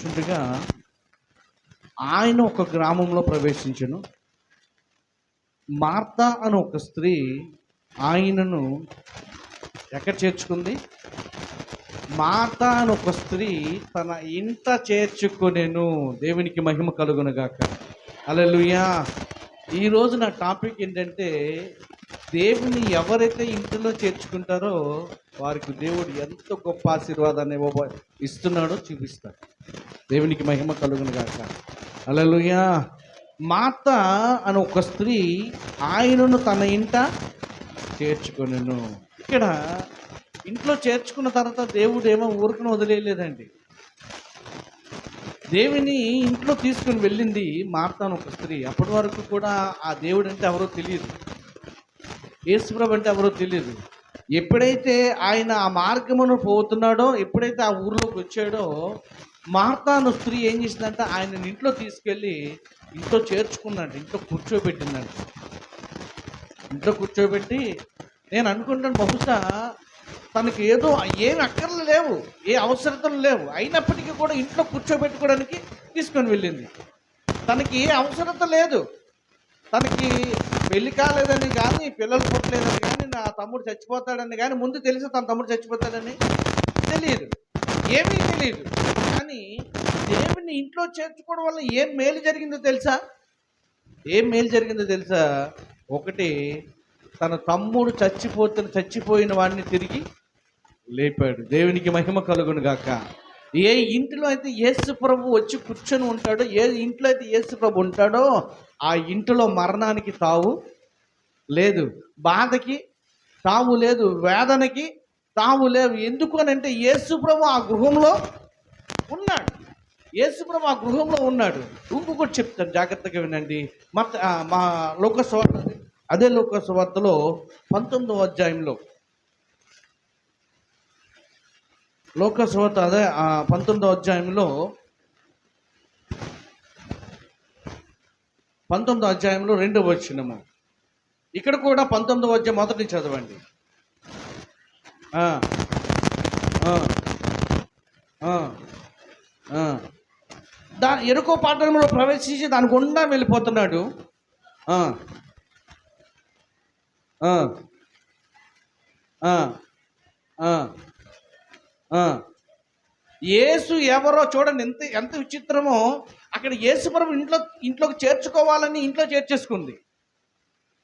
చూడగా ఆయన ఒక గ్రామంలో ప్రవేశించను. మార్త అని ఒక స్త్రీ ఆయనను ఎక్కడ చేర్చుకుంది? మార్త అని ఒక స్త్రీ తన ఇంట చేర్చుకునేను. దేవునికి మహిమ కలుగునుగాక అలలుయా ఈరోజు నా టాపిక్ ఏంటంటే దేవుని ఎవరైతే ఇంటిలో చేర్చుకుంటారో వారికి దేవుడు ఎంత గొప్ప ఆశీర్వాదాన్ని ఇవ్వ ఇస్తున్నాడో చూపిస్తాడు. దేవునికి మహిమ కలుగును గాక. అలలుయా మాత అని ఒక స్త్రీ ఆయనను తన ఇంట చేర్చుకొనిను. ఇక్కడ ఇంట్లో చేర్చుకున్న తర్వాత దేవుడు ఏమో ఊరికను వదిలేయలేదండి. దేవుని ఇంట్లో తీసుకుని వెళ్ళింది మార్తాను ఒక స్త్రీ. అప్పటి వరకు కూడా ఆ దేవుడు అంటే ఎవరో తెలియదు. యేసుప్రభు అంటే ఎవరో తెలియదు. ఎప్పుడైతే ఆయన ఆ మార్గమును పోతున్నాడో ఎప్పుడైతే ఆ ఊర్లోకి వచ్చాడో మార్తాను స్త్రీ ఏం చేసిందంటే ఆయన ఇంట్లో తీసుకెళ్ళి ఇంట్లో చేర్చుకున్నాడు ఇంట్లో కూర్చోబెట్టిందండి ఇంట్లో కూర్చోబెట్టి నేను అనుకుంటాను బహుశా తనకి ఏదో ఏమి అక్కర్లు లేవు ఏ అవసరతలు లేవు. అయినప్పటికీ కూడా ఇంట్లో కూర్చోబెట్టుకోవడానికి తీసుకొని వెళ్ళింది. తనకి ఏ అవసరత లేదు. తనకి పెళ్ళి కాలేదని కానీ పిల్లలు పుట్టలేదని కానీ నా తమ్ముడు చచ్చిపోతాడని కానీ ముందు తెలుసు తన తమ్ముడు చచ్చిపోతాడని తెలియదు ఏమీ తెలియదు కానీ దేవుని ఇంట్లో చేర్చుకోవడం వల్ల ఏం మేలు జరిగిందో తెలుసా? ఏం మేలు జరిగిందో తెలుసా? ఒకటి తన తమ్ముడు చచ్చిపోతున్న చచ్చిపోయిన వాడిని తిరిగి లేపాడు. దేవునికి మహిమ కలుగును గాక. ఏ ఇంటిలో అయితే యేసు ప్రభు వచ్చి కూర్చొని ఉంటాడో ఏ ఇంట్లో అయితే యేసు ప్రభు ఉంటాడో ఆ ఇంటిలో మరణానికి తావు లేదు. బాధకి తావు లేదు. వేదనకి తావు లేవు. ఎందుకు అని అంటే యేసు ప్రభు ఆ గృహంలో ఉన్నాడు. యేసు ప్రభు ఆ గృహంలో ఉన్నాడు. ఇంకొకటి చెప్తాను జాగ్రత్తగా వినండి. మత మా లోకస్వార్త అదే లోకస్వార్తలో పంతొమ్మిదవ అధ్యాయంలో లోకస్వార్త అదే పంతొమ్మిదో పంతొమ్మిదవ అధ్యాయంలో పంతొమ్మిదో అధ్యాయంలో రెండవ వచ్చినము ఇక్కడ కూడా పంతొమ్మిదో అధ్యాయం మొదటి చదవండి. దా ఎరుకో పట్టణంలో ప్రవేశించి దాని గుండా వెళ్ళిపోతున్నాడు. ఆ, ఆ, ఆ. యేసు ఎవరో చూడండి ఎంత ఎంత విచిత్రమో అక్కడ యేసుప్రభు ఇంట్లో ఇంట్లోకి చేర్చుకోవాలని ఇంట్లో చేర్చేసుకుంది.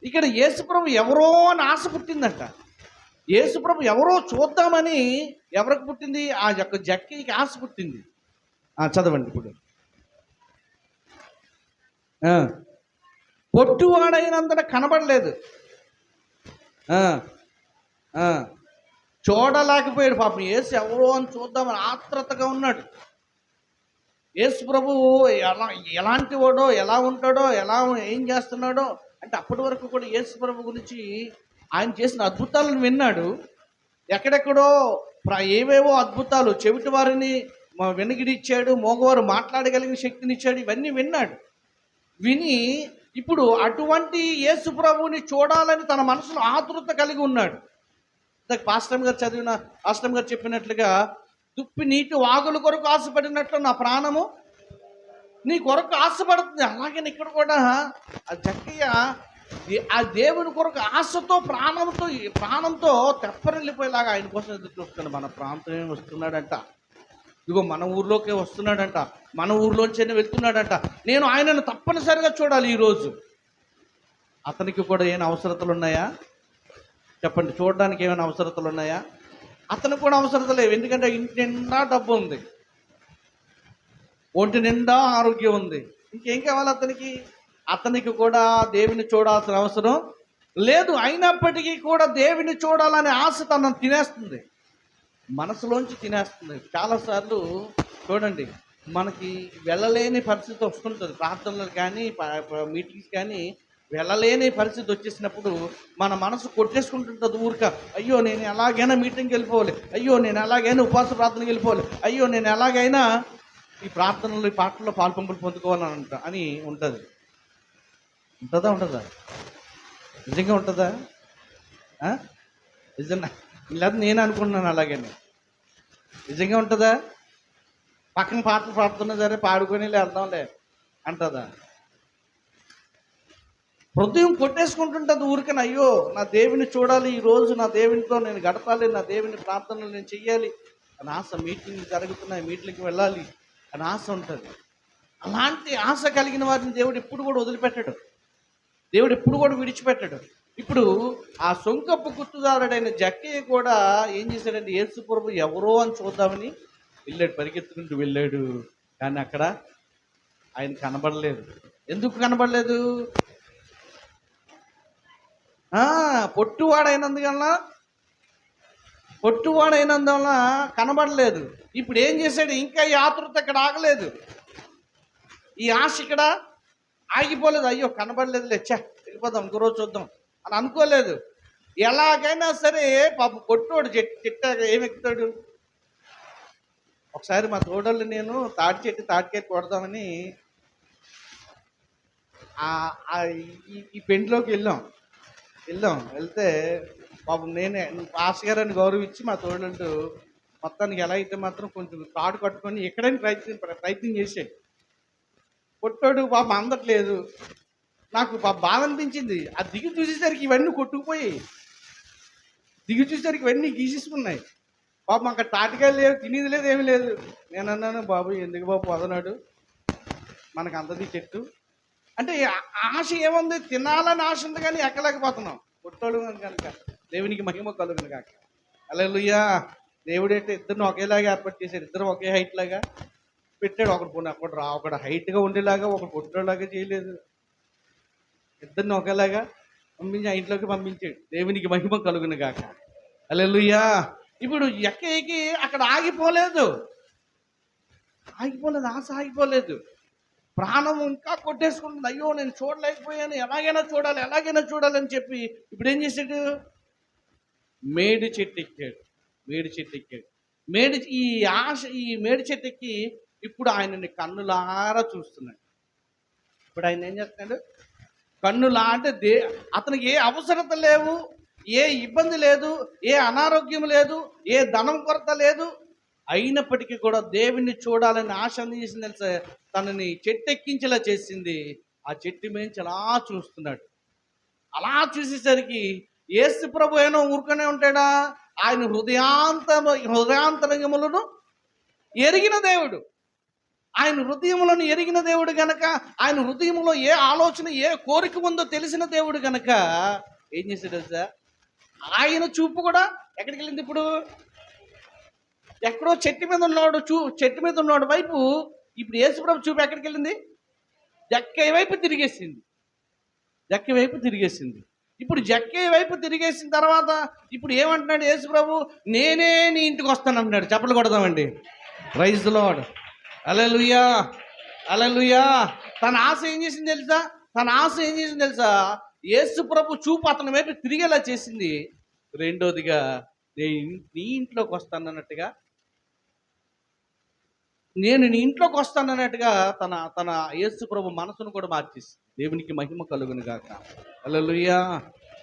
ఇక్కడ యేసుప్రభు ఎవరో అని ఆశ పుట్టిందంట. యేసుప్రభు ఎవరో చూద్దామని ఎవరికి పుట్టింది? ఆ యొక్క జక్కికి ఆశ పుట్టింది. చదవండి ఇప్పుడు. పొట్టువాడైనంతట కనబడలేదు. చూడలేకపోయాడు పాపం. ఏసు ఎవరో అని చూద్దామని ఆత్రతగా ఉన్నాడు. యేసు ప్రభు ఎలా ఎలాంటి వాడో ఎలా ఉంటాడో ఎలా ఏం చేస్తున్నాడో అంటే అప్పటి వరకు కూడా యేసు ప్రభు గురించి ఆయన చేసిన అద్భుతాలను విన్నాడు. ఎక్కడెక్కడో ప్ర- ఏవేవో అద్భుతాలు చెవిటి వారిని వెనగిడిచ్చాడు వెనుగిడిచ్చాడు మోగవారు మాట్లాడగలిగిన శక్తిని ఇచ్చాడు ఇవన్నీ విన్నాడు. విని ఇప్పుడు అటువంటి యేసు ప్రభువుని చూడాలని తన మనసులో ఆతృత కలిగి ఉన్నాడు. ఇందాక పాస్టమ్ గారు చదివిన పాస్టమ్ గారు చెప్పినట్లుగా దుప్పి నీటి వాగుల కొరకు ఆశపడినట్లు నా ప్రాణము నీ కొరకు ఆశపడుతుంది. అలాగే ఇక్కడ కూడా ఆ జక్కయ్య ఆ దేవుని కొరకు ఆశతో ప్రాణంతో ప్రాణంతో తెప్పరెళ్ళిపోయేలాగా ఆయన కోసం ఎదురు చూస్తున్నాడు. మన ప్రాంతమే వస్తున్నాడంట. ఇదిగో మన ఊర్లోకే వస్తున్నాడంట. మన ఊర్లోంచే వెళ్తున్నాడంట. నేను ఆయనను తప్పనిసరిగా చూడాలి ఈరోజు. అతనికి కూడా ఏమైనా అవసరతలు ఉన్నాయా? చెప్పండి చూడడానికి ఏమైనా అవసరతలు ఉన్నాయా? అతనికి కూడా అవసరత లేవు ఎందుకంటే ఇంటి నిండా డబ్బు ఉంది. ఒంటి నిండా ఆరోగ్యం ఉంది. ఇంకేం కావాలి అతనికి? అతనికి కూడా దేవుని చూడాల్సిన అవసరం లేదు అయినప్పటికీ కూడా దేవుని చూడాలనే ఆశ తనను తినేస్తుంది. మనసులోంచి తినేస్తుంది. చాలాసార్లు చూడండి మనకి వెళ్ళలేని పరిస్థితి వస్తుంటుంది. ప్రార్థనలు కానీ మీటింగ్స్ కానీ వెళ్ళలేని పరిస్థితి వచ్చేసినప్పుడు మన మనసు కొట్టేసుకుంటుంటుంది ఊరిక. అయ్యో నేను ఎలాగైనా మీటింగ్కి వెళ్ళిపోవాలి. అయ్యో నేను ఎలాగైనా ఉపవాస ప్రార్థనకి వెళ్ళిపోవాలి. అయ్యో నేను ఎలాగైనా ఈ ప్రార్థనలు ఈ పాటల్లో పాల్పంపులు పొందుకోవాలని అంట అని ఉంటుంది. ఉంటుందా ఉంటుందా నిజంగా ఉంటుందా? నిజంగా? లేదా నేను అనుకుంటున్నాను అలాగని. నిజంగా ఉంటుందా? పక్కన పాటలు పాడుతున్నా సరే పాడుకొని వెళ్దాంలే అంటుందా? హృదయం కొట్టేసుకుంటుంటుంది ఊరికని. అయ్యో నా దేవుని చూడాలి ఈ రోజు నా దేవునితో నేను గడపాలి నా దేవుని ప్రార్థనలు నేను చెయ్యాలి. అని ఆశ మీటింగ్ జరుగుతున్నాయి మీటింగ్కి వెళ్ళాలి. అని ఆశ ఉంటుంది. అలాంటి ఆశ కలిగిన వారిని దేవుడు ఎప్పుడు కూడా వదిలిపెట్టడు. దేవుడు ఎప్పుడు కూడా విడిచిపెట్టడు. ఇప్పుడు ఆ సొంకప్పు గుర్తుదారుడైన జక్కయ్య కూడా ఏం చేశాడంటే యేసుప్రభు ఎవరో అని చూద్దామని వెళ్ళాడు పరిగెత్తుకుంటూ వెళ్ళాడు. కానీ అక్కడ ఆయన కనబడలేదు. ఎందుకు కనబడలేదు? పొట్టువాడైనందువల్ల పొట్టువాడైనందువల్ల కనబడలేదు. ఇప్పుడు ఏం చేశాడు? ఇంకా ఈ ఆతృత ఇక్కడ ఆగలేదు. ఈ ఆశ ఇక్కడ ఆగిపోలేదు. అయ్యో కనబడలేదు లేచా వెళ్ళిపోదాం ఇంకో చూద్దాం అని అనుకోలేదు. ఎలాగైనా సరే పాప కొట్టోడు చెట్టు చెట్టాక ఏమెక్కుతాడు ఒకసారి మా తోడళ్ళు నేను తాటి చెట్టు తాటికే కొడదామని ఈ- ఈ పెండ్లోకి వెళ్ళాం. వెళ్ళాం వెళ్తే పాపం నేనే పాస్ గారని గౌరవించి మా తోడు మొత్తానికి ఎలా అయితే మాత్రం కొంచెం తాడు కట్టుకొని ఎక్కడైనా ప్రయత్నం ప్రయత్నం చేసాడు కొట్టాడు పాపం అందట్లేదు. నాకు పాప బాధ అనిపించింది. ఆ దిగి చూసేసరికి ఇవన్నీ కొట్టుకుపోయాయి. దిగి చూసేసరికి ఇవన్నీ గీసేసుకున్నాయి. పాప అక్కడ తాటికాయలు లేవు తినేది లేదు ఏమీ లేదు. నేను అన్నాను బాబు ఎందుకు బాబు వదనాడు మనకు అందది చెట్టు. అంటే ఆశ ఏముంది? తినాలని ఆశ ఉంది కానీ ఎక్కలేకపోతున్నాం. కొట్టోడు కనుక దేవునికి మహిమ కలుగును కాక అలెలుయ్యా దేవుడైతే ఇద్దరిని ఒకేలాగా ఏర్పాటు చేశాడు. ఇద్దరు ఒకే హైట్ లాగా పెట్టాడు. ఒకడు పోనీ ఒకడు రా ఒకడు హైట్గా ఉండేలాగా ఒకడు కొట్టేలాగా చేయలేదు. ఇద్దరిని ఒకేలాగా పంపించి ఆ ఇంట్లోకి పంపించాడు. దేవునికి మహిమ కలుగును కాక అలెలుయ్యా ఇప్పుడు ఎక్క ఎక్కి అక్కడ ఆగిపోలేదు. ఆగిపోలేదు ఆశ ఆగిపోలేదు. ప్రాణం ఇంకా కొట్టేసుకుంటుంది. అయ్యో నేను చూడలేకపోయాను. ఎలాగైనా చూడాలి ఎలాగైనా చూడాలని చెప్పి ఇప్పుడు ఏం చేశాడు? మేడి చెట్టు ఎక్కాడు. మేడి చెట్టు ఎక్కాడు. మేడి ఈ ఆశ ఈ మేడి చెట్టు ఎక్కి ఇప్పుడు ఆయనని కన్నులారా చూస్తున్నాడు. ఇప్పుడు ఆయన ఏం చేస్తున్నాడు? కన్నులా అంటే దే అతనికి ఏ అవసరత లేవు ఏ ఇబ్బంది లేదు ఏ అనారోగ్యం లేదు ఏ ధనం కొరత లేదు అయినప్పటికీ కూడా దేవుణ్ణి చూడాలని ఆశ అంది చేసింది తెలుసా? తనని చెట్టెక్కించేలా చేసింది. ఆ చెట్టు మేంచి అలా చూస్తున్నాడు. అలా చూసేసరికి ఏసు ప్రభు ఏమో ఊరుకునే ఉంటాడా? ఆయన హృదయాంత హృదయాంతరంగములను ఎరిగిన దేవుడు. ఆయన హృదయములను ఎరిగిన దేవుడు గనక ఆయన హృదయంలో ఏ ఆలోచన ఏ కోరిక ఉందో తెలిసిన దేవుడు గనక ఏం చేశాడు సార్ ఆయన చూపు కూడా ఎక్కడికి వెళ్ళింది ఇప్పుడు? ఎక్కడో చెట్టు మీద ఉన్నాడు చూ చెట్టు మీద ఉన్నాడు వైపు ఇప్పుడు యేసుప్రభు చూపు ఎక్కడికి వెళ్ళింది? జక్కయ్య వైపు తిరిగేసింది. జక్క వైపు తిరిగేసింది. ఇప్పుడు జక్కయ్య వైపు తిరిగేసిన తర్వాత ఇప్పుడు ఏమంటున్నాడు యేసుప్రభు నేనే నీ ఇంటికి వస్తాను అంటున్నాడు. చెప్పలు కొడదామండి. రైజ్ లాడ్ అలలుయా అలలుయా తన ఆశ ఏం చేసింది తెలుసా? తన ఆశ ఏం చేసింది తెలుసా? యేసుప్రభు చూపు అతని వైపు తిరిగేలా చేసింది. రెండోదిగా నేను నీ ఇంట్లోకి వస్తానన్నట్టుగా నేను నీ ఇంట్లోకి వస్తానన్నట్టుగా తన తన యేసు ప్రభు మనసును కూడా మార్చేసి దేవునికి మహిమ కలుగును గాక. అలలుయ్యా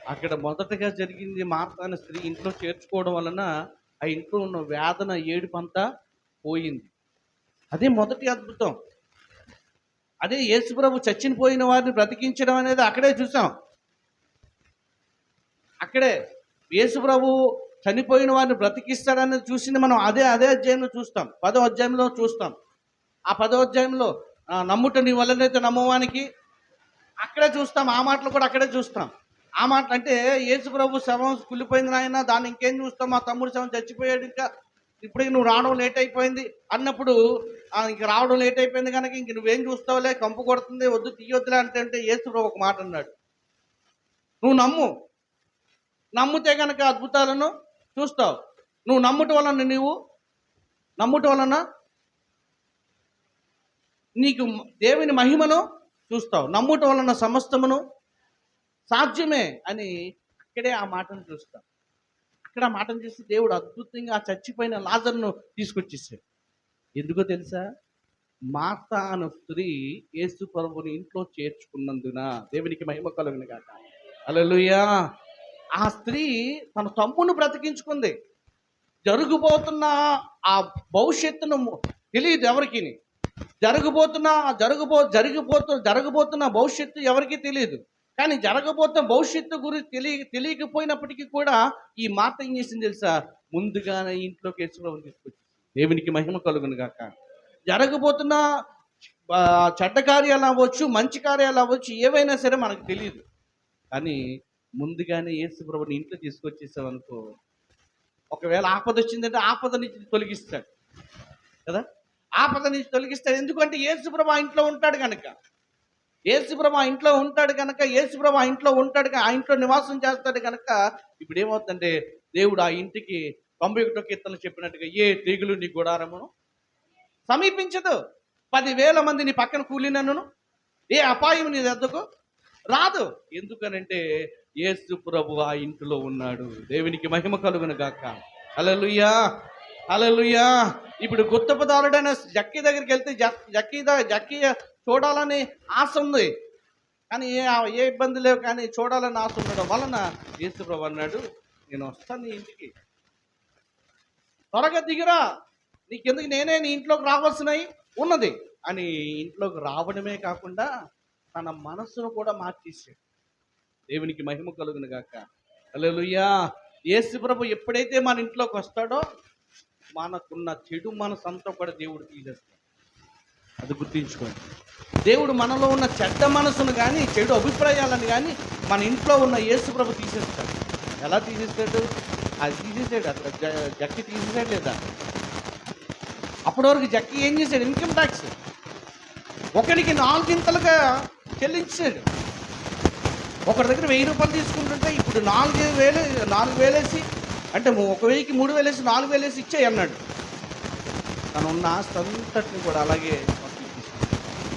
అక్కడ మొదటగా జరిగింది మార్తాన స్త్రీ ఇంట్లో చేర్చుకోవడం వలన ఆ ఇంట్లో ఉన్న వేదన ఏడుపంతా పోయింది. అదే మొదటి అద్భుతం. అదే యేసుప్రభు చచ్చిన పోయిన వారిని బ్రతికించడం అనేది అక్కడే చూసాం. అక్కడే యేసుప్రభు చనిపోయిన వారిని బ్రతికిస్తాడని చూసింది మనం అదే అదే అధ్యాయంలో చూస్తాం. పదో అధ్యాయంలో చూస్తాం. ఆ పదో అధ్యాయంలో నమ్ముట నీ వల్లనైతే నమ్మవానికి అక్కడే చూస్తాం ఆ మాటలు కూడా అక్కడే చూస్తాం. ఆ మాటలు అంటే యేసుప్రభు శవం కుళ్ళిపోయింది నాయన దాన్ని ఇంకేం చూస్తాం? మా తమ్ముడు శవం చచ్చిపోయాడు ఇంకా. ఇప్పటికి నువ్వు రావడం లేట్ అయిపోయింది. అన్నప్పుడు ఇంక రావడం లేట్ అయిపోయింది కనుక ఇంక నువ్వేం చూస్తావులే? కంపు కొడుతుంది వద్దు తీయొద్దులే అంటే అంటే యేసుప్రభు ఒక మాట అన్నాడు. నువ్వు నమ్ము. నమ్మితే కనుక అద్భుతాలను చూస్తావు. నువ్వు నమ్ముట వలన నీవు? నమ్ముట వలన నీకు దేవుని మహిమను చూస్తావు. నమ్ముట వలన సమస్తమును సాధ్యమే అని అక్కడే ఆ మాటను చూస్తాం అక్కడ ఆ మాటను చూసి దేవుడు అద్భుతంగా ఆ చచ్చిపోయిన లాజర్ను తీసుకొచ్చేసాడు. ఎందుకో తెలుసా? మాత అను స్త్రీ యేసు ప్రభుని ఇంట్లో చేర్చుకున్నందున దేవునికి మహిమ కలుగును కాక అలలుయా ఆ స్త్రీ తన తమ్మును బ్రతికించుకుంది. జరుగుబోతున్న ఆ భవిష్యత్తును తెలియదు ఎవరికి జరగబోతున్న జరగబో జరిగిపోతు జరగబోతున్న భవిష్యత్తు ఎవరికీ తెలియదు. కానీ జరగబోతున్న భవిష్యత్తు గురించి తెలియ తెలియకపోయినప్పటికీ కూడా ఈ మాట ఏం చేసింది తెలుసా? ముందుగానే ఇంట్లోకి యేసుప్రభు తీసుకొచ్చి దేవునికి మహిమ కలుగును గాక. జరగబోతున్న చెడ్డ కార్యాలు అవ్వచ్చు మంచి కార్యాలు అవ్వచ్చు ఏవైనా సరే మనకు తెలియదు. కానీ ముందుగానే యేసుప్రభుని ఇంట్లో తీసుకొచ్చేసామనుకో ఒకవేళ ఆపద వచ్చిందంటే ఆపద నుంచి తొలగిస్తాడు. కదా? ఆపద నుంచి తొలగిస్తాడు. ఎందుకంటే యేసుప్రభు ఆ ఇంట్లో ఉంటాడు కనుక యేసుప్రభు ఆ ఇంట్లో ఉంటాడు కనుక యేసుప్రభు ఆ ఇంట్లో ఉంటాడు ఆ ఇంట్లో నివాసం చేస్తాడు కనుక ఇప్పుడు ఏమవుతుందంటే దేవుడు ఆ ఇంటికి తొంభై ఒకటో కీర్తనలు చెప్పినట్టుగా ఏ తెగులు నీ గుడారమును? సమీపించదు. పదివేల మంది నీ పక్కన కూలినను ఏ అపాయం నీ దద్దకు రాదు. ఎందుకనంటే యేసు ప్రభు ఆ ఇంటిలో ఉన్నాడు. దేవునికి మహిమ కలుగును గాక. అలలుయా అలలుయా ఇప్పుడు గుత్తపదారుడైన జక్కి దగ్గరికి వెళ్తే జక్కి జక్కి చూడాలని ఆశ ఉంది. కానీ ఏ ఏ ఇబ్బంది లేవు కానీ చూడాలని ఆశ ఉండడం వలన యేసు ప్రభు అన్నాడు నేను వస్తాను నీ ఇంటికి. త్వరగా దిగిరా. నీకెందుకు? నేనే నీ ఇంట్లోకి రావాల్సినవి ఉన్నది. అని ఇంట్లోకి రావడమే కాకుండా తన మనస్సును కూడా మార్చేసాడు దేవునికి మహిమ కలుగును గాక. హల్లెలూయా. యేసు ప్రభు ఎప్పుడైతే మన ఇంట్లోకి వస్తాడో మనకున్న చెడు మనసు అంతా కూడా దేవుడు తీసేస్తాడు. అది గుర్తించుకోండి. దేవుడు మనలో ఉన్న చెడ్డ మనసును కానీ చెడు అభిప్రాయాలను కానీ మన ఇంట్లో ఉన్న యేసు ప్రభు తీసేస్తాడు. ఎలా తీసేస్తాడు? అది తీసేసాడు. అక్కడ జక్కి తీసేసాడు లేదా? అప్పటి వరకు జక్కి ఏం చేశాడు? Income tax. ఒకరికి నాలుగింతలుగా చెల్లించాడు ఒకరి దగ్గర వెయ్యి రూపాయలు తీసుకుంటుంటే ఇప్పుడు నాలుగు వేలు నాలుగు వేలేసి అంటే ఒక వెయ్యికి మూడు వేలేసి నాలుగు వేలేసి ఇచ్చేయి అన్నాడు. తను ఉన్న ఆస్తి అంతటిని కూడా అలాగే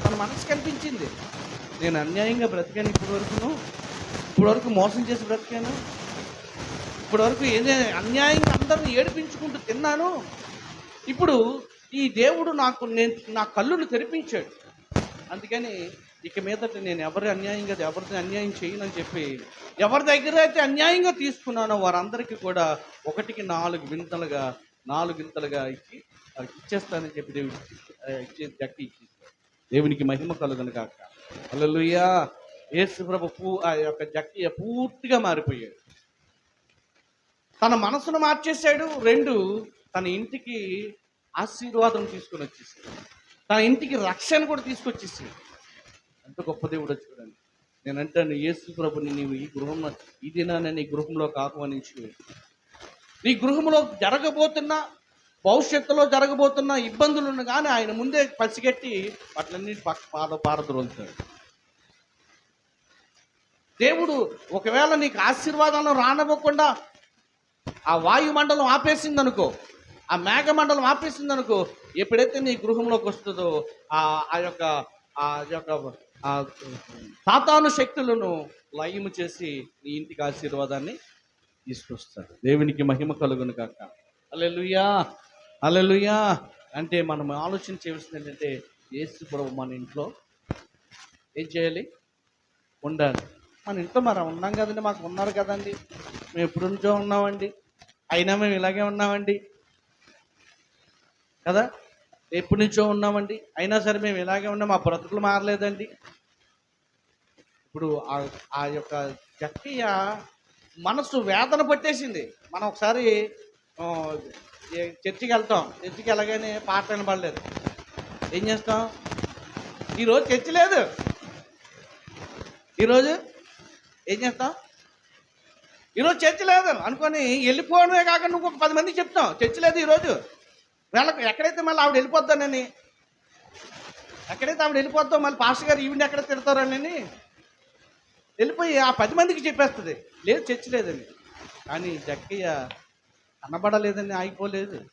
తన మనసు కనిపించింది నేను అన్యాయంగా బ్రతికాను ఇప్పటి వరకును మోసం చేసి బ్రతికాను ఇప్పటివరకు ఏదే అన్యాయంగా అందరిని ఏడిపించుకుంటూ తిన్నాను. ఇప్పుడు ఈ దేవుడు నాకు నేను నా కళ్ళును తెరిపించాడు. అందుకని ఇక మీదట నేను ఎవరి అన్యాయంగా ఎవరిని అన్యాయం చేయనని చెప్పి ఎవరి దగ్గర అయితే అన్యాయంగా తీసుకున్నానో వారందరికీ కూడా ఒకటికి నాలుగు వింతలుగా నాలుగు వింతలుగా ఇచ్చి ఇచ్చేస్తానని చెప్పి దేవుడు ఇచ్చి- ఇచ్చే గట్టి ఇచ్చేస్తాడు దేవునికి మహిమ కలుగును కాక అల్లలుయ్యా యేసుప్రభు పూ ఆ యొక్క జక్కి పూర్తిగా మారిపోయాడు. తన మనసును మార్చేశాడు రెండు తన ఇంటికి ఆశీర్వాదం తీసుకొని వచ్చేసాడు తన ఇంటికి రక్షణ కూడా తీసుకొచ్చేసాడు ఎంత గొప్ప దేవుడు చూడండి. నేను అంటాను యేసు ప్రభుని నీవు ఈ గృహంలో ఈ దినాన్ని నీ గృహంలోకి ఆహ్వానించి. నీ గృహంలో జరగబోతున్న భవిష్యత్తులో జరగబోతున్న ఇబ్బందులను కానీ ఆయన ముందే పసిగట్టి వాటిలన్నీ పక్క పాద పారద్రోలుతాడు. దేవుడు ఒకవేళ నీకు ఆశీర్వాదాలను రానివ్వకుండా ఆ వాయుమండలం ఆపేసింది అనుకో ఆ మేఘమండలం ఆపేసింది అనుకో ఎప్పుడైతే నీ గృహంలోకి వస్తుందో ఆ ఆ యొక్క ఆ యొక్క సాతాను శక్తులను లయము చేసి నీ ఇంటికి ఆశీర్వాదాన్ని తీసుకొస్తాడు. దేవునికి మహిమ కలుగును కాక అలెలుయా అలెలుయా అంటే మనం ఆలోచన చేయవలసింది ఏంటంటే యేసు ప్రభు మన ఇంట్లో ఏం చేయాలి? ఉండాలి. మన ఇంట్లో మరి ఉన్నాం కదండి మాకు ఉన్నారు కదండి. మేము ఎప్పుడు నుంచో ఉన్నామండి. అయినా మేము ఇలాగే ఉన్నామండి. కదా? ఎప్పటి నుంచో ఉన్నామండి. అయినా సరే మేము ఇలాగే ఉన్నాం మా బ్రతుకులు మారలేదండి. ఇప్పుడు ఆ- ఆ యొక్క జక్కయ్య మనసు వేదన పట్టేసింది. మనం ఒకసారి చర్చికి వెళ్తాం. చర్చికి వెళ్ళగానే పాట వినబడలేదు. ఏం చేస్తాం? ఈరోజు చర్చి లేదు. ఈరోజు ఏం చేస్తాం? ఈరోజు చర్చి లేదు అనుకొని వెళ్ళిపోవడమే కాకుండా ఇంకొక పది మంది చెప్తాం. చర్చి లేదు ఈరోజు. వెళ్ళక ఎక్కడైతే మళ్ళీ ఆవిడ వెళ్ళిపోద్దానని ఎక్కడైతే ఆవిడ వెళ్ళిపోద్దాం మళ్ళీ పాస్టర్ గారు ఈవిడ ఎక్కడ తిడతారని వెళ్ళిపోయి ఆ పది మందికి చెప్పేస్తుంది. లేదు చర్చ లేదని. కానీ జక్కయ్య కనబడలేదని ఆగిపోలేదు.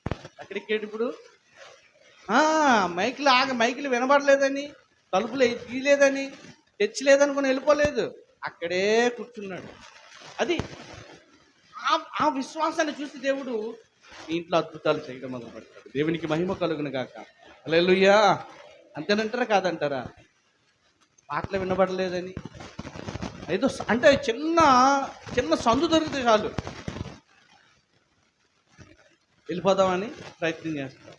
ఎక్కడికి ఇప్పుడు? మైకులు ఆగ మైకులు వినబడలేదని తలుపులు తీయలేదని తెచ్చలేదనుకుని వెళ్ళిపోలేదు. అక్కడే కూర్చున్నాడు. అది ఆ- ఆ విశ్వాసాన్ని చూసి దేవుడు ఇంట్లో అద్భుతాలు చేయడం మొదలు పెడతాడు దేవునికి మహిమ కలుగును గాక. అలెలుయ్యా అంతేనంటారా కాదంటారా? పాటలు వినబడలేదని. ఏదో అంటే చిన్న చిన్న సందు దొరికితే చాలు. వెళ్ళిపోదామని ప్రయత్నం చేస్తాం.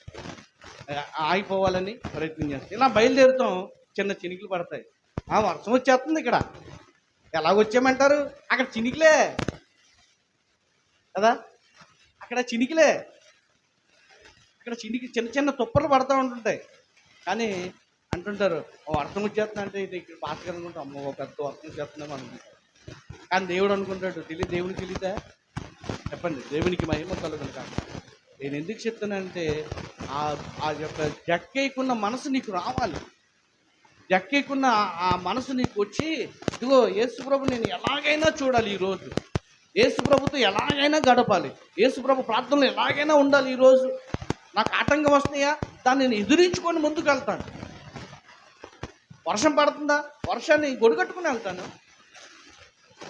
ఆగిపోవాలని ప్రయత్నం చేస్తాం. ఇలా బయలుదేరుతాం. చిన్న చినుకులు పడతాయి. ఆ వర్షం వచ్చేస్తుంది ఇక్కడ. ఎలాగొచ్చామంటారు అక్కడ చినికిలే. కదా? అక్కడ చినికిలే. అక్కడ చినికి చిన్న చిన్న తుప్పలు పడతా ఉంటుంటాయి. కానీ అంటుంటారు "ఓ అర్థం వచ్చేస్తుంది అంటే ఇది ఇక్కడ భాస్కర్ అనుకుంటాం. అమ్మో ఓ పెద్ద అర్థం చేస్తున్నాం అనుకుంటాం. కానీ దేవుడు అనుకుంటాడు తెలియదు దేవునికి తెలియదా? చెప్పండి దేవునికి మహిమ కలుగును కాదు నేను ఎందుకు చెప్తానంటే ఆ ఆ యొక్క జక్కేయకున్న మనసు నీకు రావాలి. జక్కేయకున్న ఆ- ఆ మనసు నీకు వచ్చి ఇదిగో యేసుప్రభు నేను ఎలాగైనా చూడాలి ఈరోజు. యేసుప్రభుతో ఎలాగైనా గడపాలి. యేసుప్రభు ప్రార్థనలు ఎలాగైనా ఉండాలి ఈరోజు. నాకు ఆటంకం వస్తున్నాయా? దాన్ని నేను ఎదురించుకొని ముందుకు వెళ్తాను వర్షం పడుతుందా? వర్షాన్ని గొడుగట్టుకుని వెళ్తాను.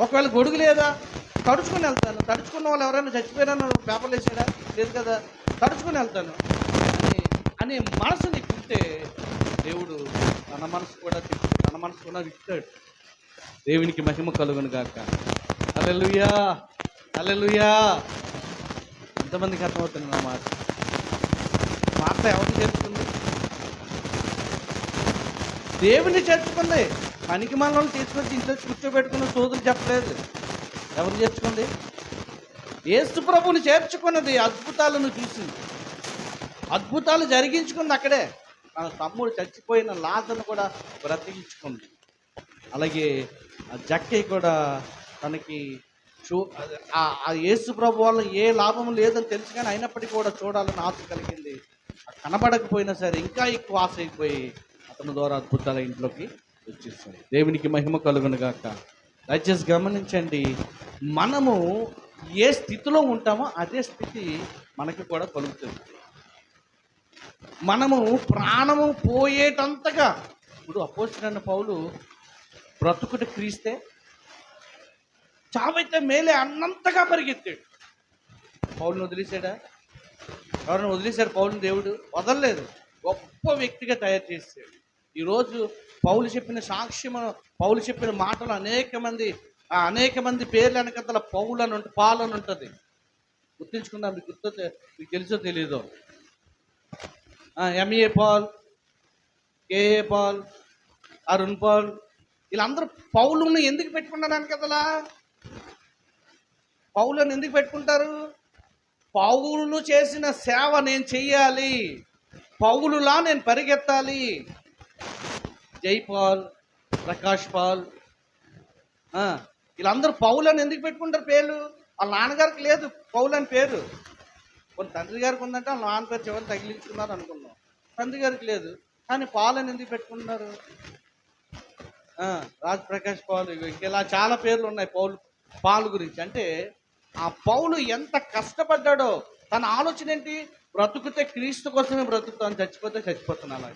ఒకవేళ గొడుగు లేదా? తడుచుకుని వెళ్తాను. తడుచుకున్న వాళ్ళు ఎవరైనా చచ్చిపోయారని పేపర్లు వేసాడా? లేదు కదా. తడుచుకుని వెళ్తాను. అని అనే మనసు నీకు ఉంటే దేవుడు తన మనసు కూడా తిప్పి తన మనసు కూడా విస్తాడు దేవునికి మహిమ కలుగును గాక. అల్లెలుయా అల్లెలుయా ఎంతమందికి అర్థమవుతుంది నా మాట? మాట ఎవరిని చేర్చుకుంది దేవుని చేర్చుకుంది. పనికి మనల్ని తీసుకొచ్చి ఇంట్లో కూర్చోబెట్టుకున్న సోదరు చెప్పలేదు. ఎవరు చేర్చుకుంది? ఏసు ప్రభుని చేర్చుకున్నది అద్భుతాలను చూసింది. అద్భుతాలు జరిగించుకుంది అక్కడే. మన తమ్ముడు చచ్చిపోయిన లాతను కూడా బ్రతికించుకుంది. అలాగే ఆ జక్కయ్య కూడా తనకి చూ ఆ- యేసు ప్రభు వల్ల ఏ లాభం లేదని తెలుసు కానీ అయినప్పటికీ కూడా చూడాలని ఆశ కలిగింది. కనబడకపోయినా సరే ఇంకా ఎక్కువ ఆశ అయిపోయి అతని ద్వారా అద్భుతాల ఇంట్లోకి వచ్చేస్తుంది దేవునికి మహిమ కలుగునుగాక దయచేసి గమనించండి మనము ఏ స్థితిలో ఉంటామో అదే స్థితి మనకి కూడా కలుగుతుంది. మనము ప్రాణము పోయేటంతగా ఇప్పుడు అపోజిట్ పౌలు బ్రతుకుట క్రీస్తే చావైతే మేలే అన్నంతగా పరిగెత్తాడు. పౌలుని వదిలేశాడా? ఎవరైనా వదిలేశాడు పౌరుని దేవుడు వదలలేదు. గొప్ప వ్యక్తిగా తయారు చేశాడు. ఈరోజు పౌలు చెప్పిన సాక్ష్యం పౌలు చెప్పిన మాటలు అనేక మంది అనేక మంది పేర్లు వెనకతల పౌలు అని ఉంటుంది పాలు అని ఉంటుంది. గుర్తించుకుందాం మీకు గుర్తు మీకు తెలుసో తెలీదో? M A Paul K A Paul Arun Paul వీళ్ళందరూ పౌలుని ఎందుకు పెట్టుకున్నారు కదలా పౌలను ఎందుకు పెట్టుకుంటారు? పౌలు చేసిన సేవ నేను చెయ్యాలి. పౌలులా నేను పరిగెత్తాలి. జైపాల్ ప్రకాష్ పాల్. వీళ్ళందరూ పౌలని ఎందుకు పెట్టుకుంటారు పేర్లు? వాళ్ళ నాన్నగారికి లేదు పౌలు అని పేరు. కొన్ని తండ్రి గారికి ఉందంటే వాళ్ళ నాన్న పేరు చివరి తగిలించుకున్నారు అనుకున్నాం తండ్రి గారికి లేదు. కానీ పాలని అని ఎందుకు పెట్టుకుంటున్నారు? రాజ్ ప్రకాష్ పాల్ ఇలా చాలా పేర్లు ఉన్నాయి పౌలు పాల్ గురించి. అంటే ఆ పౌలు ఎంత కష్టపడ్డాడో తన ఆలోచన ఏంటి? బ్రతుకుతే క్రీస్తు కోసమే బ్రతుకుతాను చచ్చిపోతే చచ్చిపోతున్నాను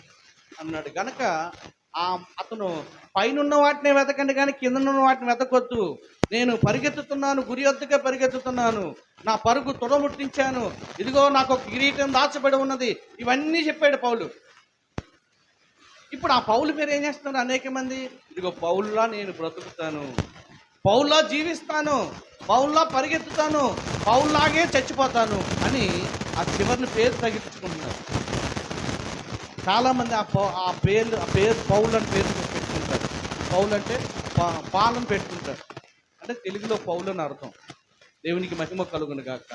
అన్నాడు. గనక ఆ అతను పైన ఉన్న వాటిని వెతకండి కానీ కింద ఉన్న వాటిని వెతకొద్దు. నేను పరిగెత్తుతున్నాను గురి వద్దకే పరిగెత్తుతున్నాను. నా పరుగు తొడముట్టించాను. ఇదిగో నాకు ఒక కిరీటం దాచబడి ఉన్నది. ఇవన్నీ చెప్పాడు పౌలు. ఇప్పుడు ఆ పౌలు పేరు ఏం చేస్తున్నారు అనేక మంది ఇదిగో పౌలులా నేను బ్రతుకుతాను. పౌల్లా జీవిస్తాను పౌల్లా పరిగెత్తుతాను పౌల్లాగే చచ్చిపోతాను అని ఆ చివరిని పేరు తగ్గించుకుంటున్నారు. చాలామంది ఆ పౌ ఆ పేర్లు ఆ పేరు పౌల్ అని పేరు పెట్టుకుంటారు. పౌల్ అంటే పా- పాలను పెట్టుకుంటారు. అంటే తెలుగులో పౌలు అని అర్థం. దేవునికి మహిమ కలుగును గాక.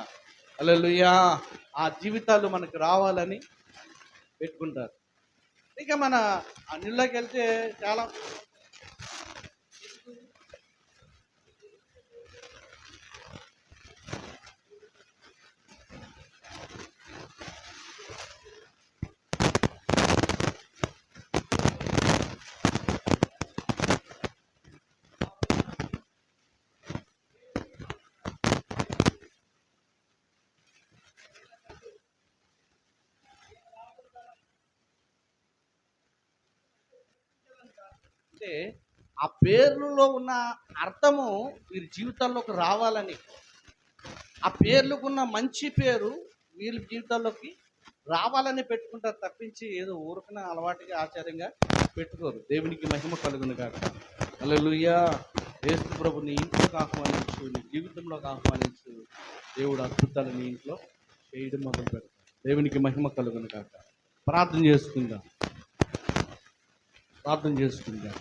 అలలుయా ఆ జీవితాలు మనకు రావాలని పెట్టుకుంటారు. ఇక మన అన్నిళ్ళకి వెళ్తే చాలా అంటే ఆ పేర్లలో ఉన్న అర్థము వీరి జీవితాల్లోకి రావాలని. ఆ పేర్లకు ఉన్న మంచి పేరు వీళ్ళ జీవితాల్లోకి రావాలని పెట్టుకుంటారు తప్పించి ఏదో ఊరికన అలవాటుగా ఆచార్యంగా పెట్టుకోరు. దేవునికి మహిమ కలుగును కాక అల్లెలుయ్యా యేసు ప్రభు నీ ఇంట్లోకి ఆహ్వానించు నీ జీవితంలోకి ఆహ్వానించు. దేవుడు అద్భుతాలు నీ ఇంట్లో చేయడం మొదలు పెడతాడు దేవునికి మహిమ కలుగును కాక ప్రార్థన చేసుకుందాం. ప్రార్థన చేసుకుందాం